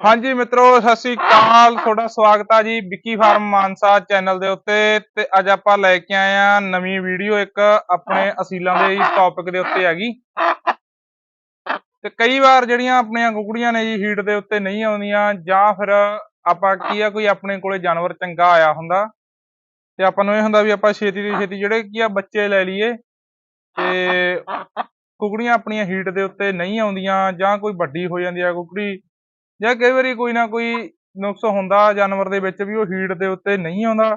ਹਾਂਜੀ ਮਿੱਤਰੋ, ਸਤਿ ਸ੍ਰੀ ਅਕਾਲ। ਤੁਹਾਡਾ ਸਵਾਗਤ ਆ ਜੀ ਵਿੱਕੀ ਫਾਰਮ ਮਾਨਸਾ ਚੈਨਲ ਦੇ ਉੱਤੇ। ਤੇ ਅੱਜ ਆਪਾਂ ਲੈ ਕੇ ਆਏ ਆ ਨਵੀਂ ਵੀਡੀਓ, ਇੱਕ ਆਪਣੇ ਅਸੀਲਾਂ ਦੇ ਟੌਪਿਕ ਦੇ ਉੱਤੇ ਹੈਗੀ। ਤੇ ਕਈ ਵਾਰ ਜਿਹੜੀਆਂ ਆਪਣੀਆਂ ਕੁਕੜੀਆਂ ਨੇ ਜੀ ਹੀਟ ਦੇ ਉੱਤੇ ਨਹੀਂ ਆਉਂਦੀਆਂ, ਜਾਂ ਫਿਰ ਆਪਾਂ ਕੀ ਆ, ਕੋਈ ਆਪਣੇ ਕੋਲੇ ਜਾਨਵਰ ਚੰਗਾ ਆਇਆ ਹੁੰਦਾ। ਤੇ ਆਪਾਂ ਨੂੰ ਇਹ ਹੁੰਦਾ ਵੀ ਆਪਾਂ ਛੇਤੀ ਦੀ ਛੇਤੀ ਜਿਹੜੇ ਕੀ ਆ, ਬੱਚੇ ਲੈ ਲਈਏ। ਤੇ ਕੁਕੜੀਆਂ ਆਪਣੀਆਂ ਹੀਟ ਦੇ ਉੱਤੇ ਨਹੀਂ ਆਉਂਦੀਆਂ, ਜਾਂ ਕੋਈ ਵੱਡੀ ਹੋ ਜਾਂਦੀ ਆ ਕੁਕੜੀ ਜਾਂ ਕਈ ਵਾਰੀ ਕੋਈ ਨਾ ਕੋਈ ਨੁਕਸ ਹੁੰਦਾ ਜਾਨਵਰ ਦੇ ਵਿੱਚ ਵੀ, ਉਹ ਹੀਟ ਦੇ ਉੱਤੇ ਨਹੀਂ ਆਉਂਦਾ।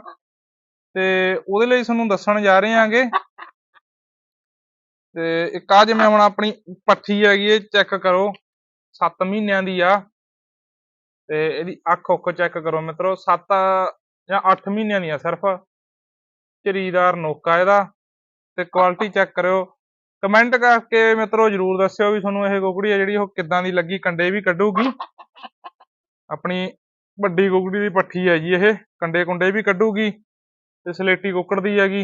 ਤੇ ਉਹਦੇ ਲਈ ਤੁਹਾਨੂੰ ਦੱਸਣ ਜਾ ਰਹੇ ਆਂਗੇ ਤੇ ਇੱਕ ਆ ਜਿਵੇਂ ਹੁਣ ਆਪਣੀ ਪੱਠੀ ਹੈਗੀ ਇਹ ਚੈੱਕ ਕਰੋ। 7 ਮਹੀਨਿਆਂ ਦੀ ਆ। ਤੇ ਇਹਦੀ ਅੱਖ ਉੱਖ ਚੈੱਕ ਕਰੋ ਮਿੱਤਰੋ। 7 ਜਾਂ 8 ਮਹੀਨਿਆਂ ਦੀ ਆ ਸਿਰਫ। ਝਰੀਦਾਰ ਨੋਕਾ ਇਹਦਾ। ਤੇ ਕੁਆਲਿਟੀ ਚੈੱਕ ਕਰਿਓ। ਕਮੈਂਟ ਕਰਕੇ ਮਿੱਤਰੋ ਜਰੂਰ ਦੱਸਿਓ ਵੀ ਤੁਹਾਨੂੰ ਇਹ ਕੁਕੜੀ ਆ ਜਿਹੜੀ ਉਹ ਕਿੱਦਾਂ ਦੀ ਲੱਗੀ, ਕੰਡੇ ਵੀ ਕੱਢੂਗੀ। ਆਪਣੀ ਵੱਡੀ ਕੁਕੜੀ ਦੀ ਪੱਠੀ ਹੈ ਜੀ ਇਹ, ਕੰਡੇ ਕੁੰਡੇ ਵੀ ਕੱਢੂਗੀ ਤੇ ਸਲੇਟੀ ਕੁੱਕੜ ਦੀ ਹੈਗੀ।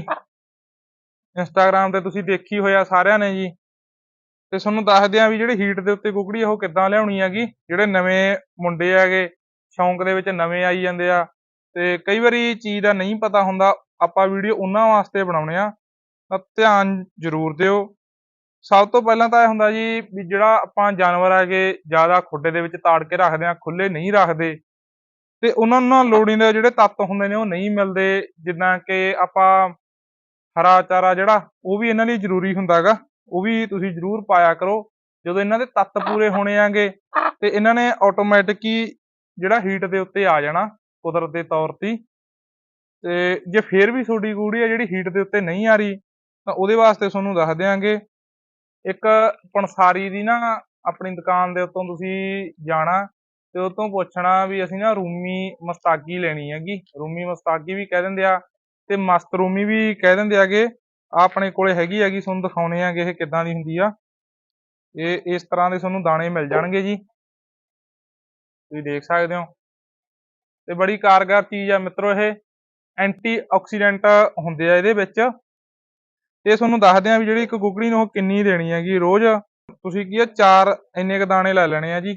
ਇੰਸਟਾਗ੍ਰam ਤੇ ਤੁਸੀਂ ਦੇਖੀ ਹੋਇਆ ਸਾਰਿਆਂ ਨੇ ਜੀ। ਤੇ ਤੁਹਾਨੂੰ ਦੱਸਦੇ ਆ ਵੀ ਜਿਹੜੀ ਹੀਟ ਦੇ ਉੱਤੇ ਕੁਕੜੀ ਉਹ ਕਿੱਦਾਂ ਲਿਆਉਣੀ ਹੈਗੀ। ਜਿਹੜੇ ਨਵੇਂ ਮੁੰਡੇ ਹੈਗੇ, ਸ਼ੌਂਕ ਦੇ ਵਿੱਚ ਨਵੇਂ ਆਈ ਜਾਂਦੇ ਆ। ਤੇ ਕਈ ਵਾਰੀ ਚੀਜ਼ ਦਾ ਨਹੀਂ ਪਤਾ ਹੁੰਦਾ, ਆਪਾਂ ਵੀਡੀਓ ਉਹਨਾਂ ਵਾਸਤੇ ਬਣਾਉਣੇ ਆ। ਤਾਂ ਧਿਆਨ ਜ਼ਰੂਰ ਦਿਓ। ਸਭ ਤੋਂ ਪਹਿਲਾਂ ਤਾਂ ਇਹ ਹੁੰਦਾ ਜੀ ਵੀ ਜਿਹੜਾ ਆਪਾਂ ਜਾਨਵਰ ਹੈਗੇ, ਜ਼ਿਆਦਾ ਖੁੱਡੇ ਦੇ ਵਿੱਚ ਤਾੜ ਕੇ ਰੱਖਦੇ ਆ ਖੁੱਲੇ ਨਹੀਂ ਰੱਖਦੇ। ਤੇ ਉਹਨਾਂ ਨਾਲ ਨਾ ਲੋੜੀਂਦੇ ਜਿਹੜੇ ਤੱਤ ਹੁੰਦੇ ਨੇ ਉਹ ਨਹੀਂ ਮਿਲਦੇ, ਜਿੱਦਾਂ ਕਿ ਆਪਾਂ ਹਰਾ ਚਾਰਾ ਜਿਹੜਾ, ਉਹ ਵੀ ਇਹਨਾਂ ਲਈ ਜ਼ਰੂਰੀ ਹੁੰਦਾ ਹੁੰਦਾਗਾ ਉਹ ਵੀ ਤੁਸੀਂ ਜ਼ਰੂਰ ਪਾਇਆ ਕਰੋ। ਜਦੋਂ ਇਹਨਾਂ ਦੇ ਤੱਤ ਪੂਰੇ ਹੋਣੇ ਆਂਗੇ ਤੇ ਇਹਨਾਂ ਨੇ ਆਟੋਮੈਟਿਕ ਹੀ ਜਿਹੜਾ ਹੀਟ ਦੇ ਉੱਤੇ ਆ ਜਾਣਾ ਕੁਦਰਤ ਦੇ ਤੌਰ ਤੇ। ਤੇ ਜੇ ਫੇਰ ਵੀ ਤੁਹਾਡੀ ਗੂੜੀ ਆ ਜਿਹੜੀ ਹੀਟ ਦੇ ਉੱਤੇ ਨਹੀਂ ਆ ਰਹੀ, ਤਾਂ ਉਹਦੇ ਵਾਸਤੇ ਤੁਹਾਨੂੰ ਦੱਸ ਦਿਆਂਗੇ ਇੱਕ ਪਣਸਾਰੀ ਦੀ ਨਾ ਆਪਣੀ ਦੁਕਾਨ ਦੇ ਉੱਤੋਂ ਤੁਸੀਂ ਜਾਣਾ ਤੇ ਉਹ ਤੋਂ ਪੁੱਛਣਾ ਵੀ ਅਸੀਂ ਨਾ ਰੂਮੀ ਮਸਤਾਗੀ ਲੈਣੀ ਹੈਗੀ। ਰੂਮੀ ਮਸਤਾਗੀ ਵੀ ਕਹਿ ਦਿੰਦੇ ਆ ਤੇ ਮਸਤ ਰੂਮੀ ਵੀ ਕਹਿ ਦਿੰਦੇ ਆਗੇ। ਆ ਆਪਣੇ ਕੋਲੇ ਹੈਗੀ ਹੈਗੀ, ਤੁਹਾਨੂੰ ਦਿਖਾਉਣੇ ਆਗੇ ਇਹ ਕਿੱਦਾਂ ਦੀ ਹੁੰਦੀ ਆ। ਇਹ ਇਸ ਤਰ੍ਹਾਂ ਦੇ ਤੁਹਾਨੂੰ ਦਾਣੇ ਮਿਲ ਜਾਣਗੇ ਜੀ। ਤੁਸੀਂ ਦੇਖ ਸਕਦੇ ਹੋ। ਤੇ ਬੜੀ ਕਾਰਗਰ ਚੀਜ਼ ਆ ਮਿੱਤਰੋ ਇਹ। ਐਂਟੀ ਆਕਸੀਡੈਂਟ ਹੁੰਦੇ ਆ ਇਹਦੇ ਵਿੱਚ। ਤੇ ਤੁਹਾਨੂੰ ਦੱਸਦੇ ਆ ਵੀ ਜਿਹੜੀ ਇੱਕ ਕੁਕੜੀ ਨੂੰ ਉਹ ਕਿੰਨੀ ਦੇਣੀ ਹੈਗੀ ਰੋਜ਼। ਤੁਸੀਂ ਕੀ ਆ, ਚਾਰ ਇੰਨੇ ਕ ਦਾਣੇ ਲੈ ਲੈਣੇ ਆ ਜੀ,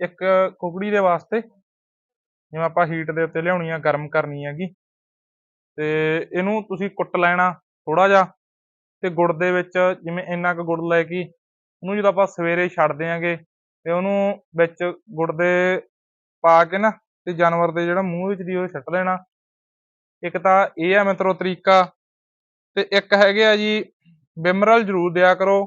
ਇੱਕ ਕੁਕੜੀ ਦੇ ਵਾਸਤੇ। ਜਿਵੇਂ ਆਪਾਂ ਹੀਟ ਦੇ ਉੱਤੇ ਲਿਆਉਣੀ ਆ, ਗਰਮ ਕਰਨੀ ਹੈਗੀ। ਤੇ ਇਹਨੂੰ ਤੁਸੀਂ ਕੁੱਟ ਲੈਣਾ ਥੋੜਾ ਜਿਹਾ, ਤੇ ਗੁੜ ਦੇ ਵਿੱਚ ਜਿਵੇਂ ਇੰਨਾ ਕੁ ਗੁੜ ਲੈ ਕੇ, ਉਹਨੂੰ ਜਦੋਂ ਆਪਾਂ ਸਵੇਰੇ ਛੱਡ ਦਿਆਂਗੇ, ਤੇ ਉਹਨੂੰ ਵਿੱਚ ਗੁੜ ਦੇ ਪਾ ਕੇ ਨਾ, ਤੇ ਜਾਨਵਰ ਦੇ ਜਿਹੜਾ ਮੂੰਹ ਵਿੱਚ ਦੀ ਉਹ ਛੱਟ ਲੈਣਾ। ਇੱਕ ਤਾਂ ਇਹ ਆ ਮਿੱਤਰੋ ਤਰੀਕਾ ਤੇ ਇੱਕ ਹੈਗੇ ਆ ਜੀ, ਬਿਮਰਲ ਜ਼ਰੂਰ ਦਿਆ ਕਰੋ।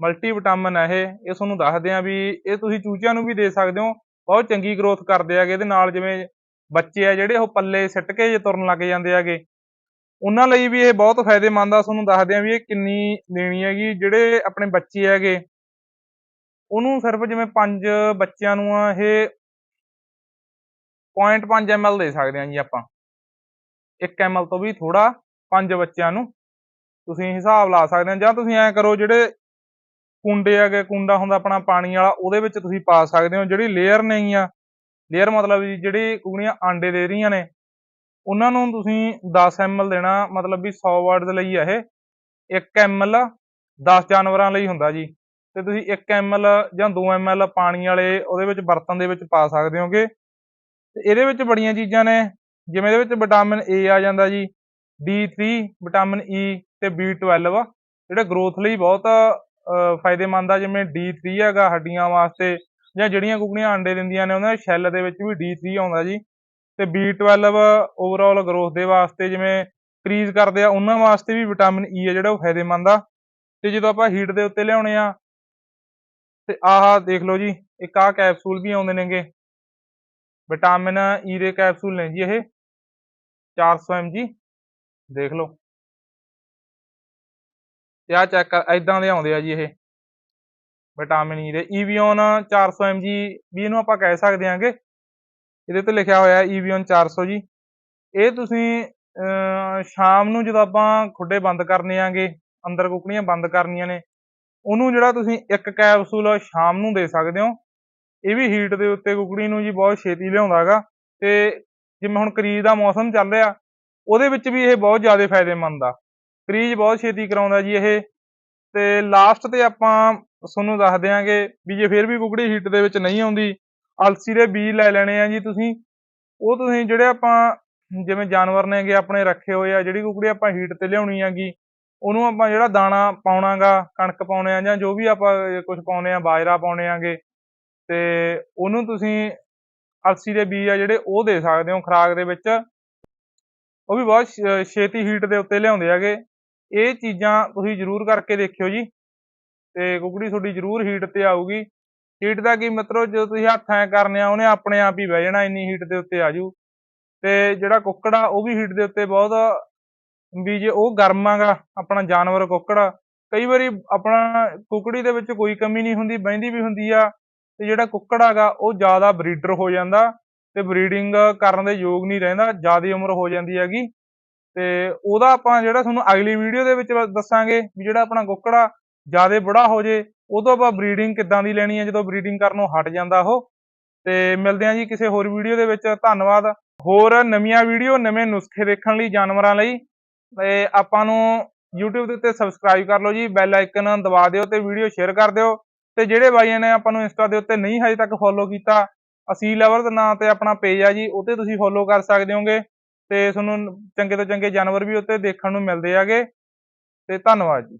ਮਲਟੀ ਵਿਟਾਮਿਨ ਹੈ ਇਹ ਇਹ ਤੁਹਾਨੂੰ ਦੱਸਦੇ ਆ ਵੀ ਇਹ ਤੁਸੀਂ ਚੂਚਿਆਂ ਨੂੰ ਵੀ ਦੇ ਸਕਦੇ ਹੋ। ਬਹੁਤ ਚੰਗੀ ਗਰੋਥ ਕਰਦੇ ਆਗੇ ਇਹਦੇ ਨਾਲ ਜਿਵੇਂ ਬੱਚੇ ਆ ਜਿਹੜੇ ਉਹ ਪੱਲੇ ਸਿੱਟ ਕੇ ਜੇ ਤੁਰਨ ਲੱਗ ਜਾਂਦੇ ਆਗੇ ਉਹਨਾਂ ਲਈ ਵੀ ਇਹ ਬਹੁਤ ਫਾਇਦੇਮੰਦ ਆ, ਤੁਹਾਨੂੰ ਦੱਸਦੇ ਆ ਵੀ ਇਹ ਕਿੰਨੀ ਦੇਣੀ ਹੈਗੀ। ਜਿਹੜੇ ਆਪਣੇ ਬੱਚੇ ਹੈਗੇ, ਉਹਨੂੰ ਸਿਰਫ ਜਿਵੇਂ ਪੰਜ ਬੱਚਿਆਂ ਨੂੰ ਆ ਇਹ 0.5 ml ਦੇ ਸਕਦੇ ਆ ਜੀ ਆਪਾਂ। 1 ml ਤੋਂ ਵੀ ਥੋੜਾ ਪੰਜ ਬੱਚਿਆਂ ਨੂੰ ਤੁਸੀਂ ਹਿਸਾਬ ਲਾ ਸਕਦੇ ਹੋ, ਜਾਂ ਤੁਸੀਂ ਐਂ ਕਰੋ ਜਿਹੜੇ ਕੁੰਡੇ ਹੈਗੇ, ਕੁੰਡਾ ਹੁੰਦਾ ਆਪਣਾ ਪਾਣੀ ਵਾਲਾ, ਉਹਦੇ ਵਿੱਚ ਤੁਸੀਂ ਪਾ ਸਕਦੇ ਹੋ, ਜਿਹੜੀ ਲੇਅਰ ਨਹੀਂ ਆ ਲੇਅਰ ਮਤਲਬ ਜਿਹੜੀ ਕੁਕੜੀਆਂ ਆਂਡੇ ਦੇ ਰਹੀਆਂ ਨੇ, ਉਹਨਾਂ ਨੂੰ ਤੁਸੀਂ 10 ml ਦੇਣਾ, ਮਤਲਬ ਵੀ 100 ਵਰਡਸ ਲਈ ਆ ਇਹ 1 ml 10 ਜਾਨਵਰਾਂ ਲਈ ਹੁੰਦਾ ਜੀ, ਤੇ ਤੁਸੀਂ 1 ml ਜਾਂ 2 ml ਪਾਣੀ ਵਾਲੇ ਉਹਦੇ ਵਿੱਚ ਬਰਤਨ ਦੇ ਵਿੱਚ ਪਾ ਸਕਦੇ ਹੋਗੇ, ਤੇ ਇਹਦੇ ਵਿੱਚ ਬੜੀਆਂ ਚੀਜ਼ਾਂ ਨੇ, ਜਿਵੇਂ ਇਹਦੇ ਵਿੱਚ ਵਿਟਾਮਿਨ ਏ ਆ ਜਾਂਦਾ ਜੀ D3 ਵਿਟਾਮਿਨ E ਤੇ B12 ਜਿਹੜੇ ਗਰੋਥ ਲਈ ਬਹੁਤ ਫਾਇਦੇਮੰਦ ਆ, ਜਿਵੇਂ D3 ਹੈਗਾ ਹੱਡੀਆਂ ਵਾਸਤੇ, ਜਾਂ ਜਿਹੜੀਆਂ ਕੁਕੜੀਆਂ ਆਂਡੇ ਦਿੰਦੀਆਂ ਨੇ, ਉਹਨਾਂ ਦੇ ਸ਼ੈੱਲ ਦੇ ਵਿੱਚ ਵੀ D3 ਆਉਂਦਾ ਜੀ। ਤੇ B12 ਓਵਰਆਲ ਗਰੋਥ ਦੇ ਵਾਸਤੇ ਜਿਵੇਂ ਕਰੀਜ਼ ਕਰਦੇ ਆ, ਉਹਨਾਂ ਵਾਸਤੇ ਵੀ ਵਿਟਾਮਿਨ E ਆ ਜਿਹੜਾ ਉਹ ਫਾਇਦੇਮੰਦ ਆ। ਤੇ ਜਦੋਂ ਆਪਾਂ ਹੀਟ ਦੇ ਉੱਤੇ ਲਿਆਉਣੇ ਆ, ਤੇ ਆਹ ਦੇਖ ਲਓ ਜੀ, ਇੱਕ ਆਹ ਕੈਪਸੂਲ ਵੀ ਆਉਂਦੇ ਨੇਗੇ। ਵਿਟਾਮਿਨ E ਦੇ ਕੈਪਸੂਲ ਨੇ ਜੀ ਇਹ 400 mg ਦੇਖ ਲਓ। ਤੇ ਆ ਚੈੱਕ ਕਰ ਇਦਾਂ ਦੇ ਆਉਂਦੇ ਆ ਜੀ ਇਹ। ਵਿਟਾਮਿਨ ਈ e ਦੇ ਈਵੀਓਨ 400 mg ਵੀ ਇਹਨੂੰ ਆਪਾਂ ਕਹਿ ਸਕਦੇ ਆਂਗੇ। ਇਹਦੇ ਤੇ ਲਿਖਿਆ ਹੋਇਆ ਈਵੀਓਨ 400 ਜੀ। ਇਹ ਤੁਸੀਂ ਸ਼ਾਮ ਨੂੰ ਜਦੋਂ ਆਪਾਂ ਖੁੱਡੇ ਬੰਦ ਕਰਨੇ ਆਂਗੇ, ਅੰਦਰ ਕੁਕੜੀਆਂ ਬੰਦ ਕਰਨੀਆਂ ਨੇ, ਉਹਨੂੰ ਜਿਹੜਾ ਤੁਸੀਂ ਇੱਕ ਕੈਪਸੂਲ ਸ਼ਾਮ ਨੂੰ ਦੇ ਸਕਦੇ ਹੋ, ਇਹ ਵੀ ਹੀਟ ਦੇ ਉੱਤੇ ਕੁਕੜੀ ਨੂੰ ਜੀ ਬਹੁਤ ਛੇਤੀ ਲਿਆਉਂਦਾਗਾ ਤੇ ਜਿਵੇਂ ਹੁਣ ਕਰੀਜ਼ ਦਾ ਮੌਸਮ ਚੱਲ ਰਿਹਾ ਉਹਦੇ ਵਿੱਚ ਵੀ ਇਹ ਬਹੁਤ ਜ਼ਿਆਦਾ ਫਾਇਦੇਮੰਦ ਆ। ਕਰੀਜ਼ ਬਹੁਤ ਛੇਤੀ ਕਰਾਉਂਦਾ ਜੀ ਇਹ। ਤੇ ਲਾਸਟ ਤੇ ਆਪਾਂ ਤੁਹਾਨੂੰ ਦੱਸ ਦਿਆਂਗੇ ਵੀ ਜੇ ਫਿਰ ਵੀ ਕੁਕੜੀ ਹੀਟ ਦੇ ਵਿੱਚ ਨਹੀਂ ਆਉਂਦੀ, ਅਲਸੀ ਦੇ ਬੀਜ ਲੈ ਲੈਣੇ ਆ ਜੀ ਤੁਸੀਂ। ਉਹ ਤੁਸੀਂ ਜਿਹੜੇ ਆਪਾਂ ਜਿਵੇਂ ਜਾਨਵਰ ਨੇਗੇ ਆਪਣੇ ਰੱਖੇ ਹੋਏ ਆ, ਜਿਹੜੀ ਕੁਕੜੀ ਆਪਾਂ ਹੀਟ ਤੇ ਲਿਆਉਣੀ ਹੈਗੀ ਉਹਨੂੰ ਆਪਾਂ ਜਿਹੜਾ ਦਾਣਾ ਪਾਉਣਾਗਾ, ਕਣਕ ਪਾਉਣੇ ਆ ਜਾਂ ਜੋ ਵੀ ਆਪਾਂ ਕੁਝ ਪਾਉਣੇ ਆ, ਬਾਜਰਾ ਪਾਉਣੇ ਆਗੇ, ਤੇ ਉਹਨੂੰ ਤੁਸੀਂ ਅਲਸੀ ਦੇ ਬੀਜ ਆ ਜਿਹੜੇ ਉਹ ਦੇ ਸਕਦੇ ਹੋ ਖੁਰਾਕ ਦੇ ਵਿੱਚ। ਉਹ ਵੀ ਬਹੁਤ ਛੇਤੀ ਹੀਟ ਦੇ ਉੱਤੇ ਲਿਆਉਂਦੇ ਹੈਗੇ। ਇਹ ਚੀਜ਼ਾਂ ਤੁਸੀਂ ਜ਼ਰੂਰ ਕਰਕੇ ਦੇਖਿਓ ਜੀ। ਤੇ ਕੁਕੜੀ ਤੁਹਾਡੀ ਜ਼ਰੂਰ ਹੀਟ ਤੇ ਆਊਗੀ। ਹੀਟ ਦਾ ਕੀ ਮਤਲਬ, ਜਦੋਂ ਤੁਸੀਂ ਹੱਥ ਐ ਕਰਨੇ ਆ, ਉਹਨੇ ਆਪਣੇ ਆਪ ਹੀ ਬਹਿ ਜਾਣਾ ਇੰਨੀ ਹੀਟ ਦੇ ਉੱਤੇ ਆਜੂ। ਤੇ ਜਿਹੜਾ ਕੁੱਕੜ ਆ ਉਹ ਵੀ ਹੀਟ ਦੇ ਉੱਤੇ ਬਹੁਤ ਵੀ ਜੇ ਉਹ ਗਰਮ ਆਗਾ, ਆਪਣਾ ਜਾਨਵਰ ਕੁੱਕੜ। ਕਈ ਵਾਰੀ ਆਪਣਾ ਕੁਕੜੀ ਦੇ ਵਿੱਚ ਕੋਈ ਕਮੀ ਨਹੀਂ ਹੁੰਦੀ, ਬਹਿੰਦੀ ਵੀ ਹੁੰਦੀ ਆ। ਤੇ ਜਿਹੜਾ ਕੁੱਕੜ ਹੈਗਾ, ਉਹ ਜ਼ਿਆਦਾ ਬਰੀਡਰ ਹੋ ਜਾਂਦਾ। ਤੇ ਬਰੀਡਿੰਗ ਕਰਨ ਦੇ ਯੋਗ ਨਹੀਂ ਰਹਿੰਦਾ, ਜ਼ਿਆਦਾ ਉਮਰ ਹੋ ਜਾਂਦੀ ਹੈਗੀ। ਤੇ ਉਹਦਾ ਆਪਾਂ ਜਿਹੜਾ ਤੁਹਾਨੂੰ ਅਗਲੀ ਵੀਡੀਓ ਦੇ ਵਿੱਚ ਦੱਸਾਂਗੇ ਵੀ ਜਿਹੜਾ ਆਪਣਾ ਕੁੱਕੜ ਜ਼ਿਆਦਾ ਬੜਾ ਹੋ ਜੇ ਉਹ ਤੋਂ ਆਪਾਂ ਬਰੀਡਿੰਗ ਕਿੱਦਾਂ ਦੀ ਲੈਣੀ ਹੈ, ਜਦੋਂ ਬਰੀਡਿੰਗ ਕਰਨੋਂ ਹਟ ਜਾਂਦਾ ਉਹ। ਤੇ ਮਿਲਦੇ ਹਾਂ ਜੀ ਕਿਸੇ ਹੋਰ ਵੀਡੀਓ ਦੇ ਵਿੱਚ, ਧੰਨਵਾਦ। ਹੋਰ ਨਵੀਆਂ ਵੀਡੀਓ ਨਵੇਂ ਨੁਸਖੇ ਦੇਖਣ ਲਈ ਜਾਨਵਰਾਂ ਲਈ, ਤੇ ਆਪਾਂ ਨੂੰ YouTube ਦੇ ਉੱਤੇ ਸਬਸਕ੍ਰਾਈਬ ਕਰ ਲਓ ਜੀ ਬੈਲ ਆਈਕਨ ਦਬਾ ਦਿਓ ਤੇ ਵੀਡੀਓ ਸ਼ੇਅਰ ਕਰ ਦਿਓ। ਤੇ ਜਿਹੜੇ ਬਾਈਆਂ ਨੇ ਆਪਾਂ ਨੂੰ ਇੰਸਟਾ ਦੇ ਉੱਤੇ ਨਹੀਂ ਹਜੇ ਤੱਕ ਫੋਲੋ ਕੀਤਾ ਅਸੀਂ ਲੈਵਲ ਦੇ ਨਾਂ ਤੇ ਆਪਣਾ ਪੇਜ ਆ ਜੀ ਉੱਤੇ ਤੁਸੀਂ ਫੋਲੋ ਕਰ ਸਕਦੇ ਹੋਗੇ ਤੇ ਤੁਹਾਨੂੰ ਚੰਗੇ ਤੋਂ ਚੰਗੇ ਜਾਨਵਰ ਵੀ ਉੱਤੇ ਦੇਖਣ ਨੂੰ ਮਿਲਦੇ ਆਗੇ ਤੇ ਧੰਨਵਾਦ ਜੀ।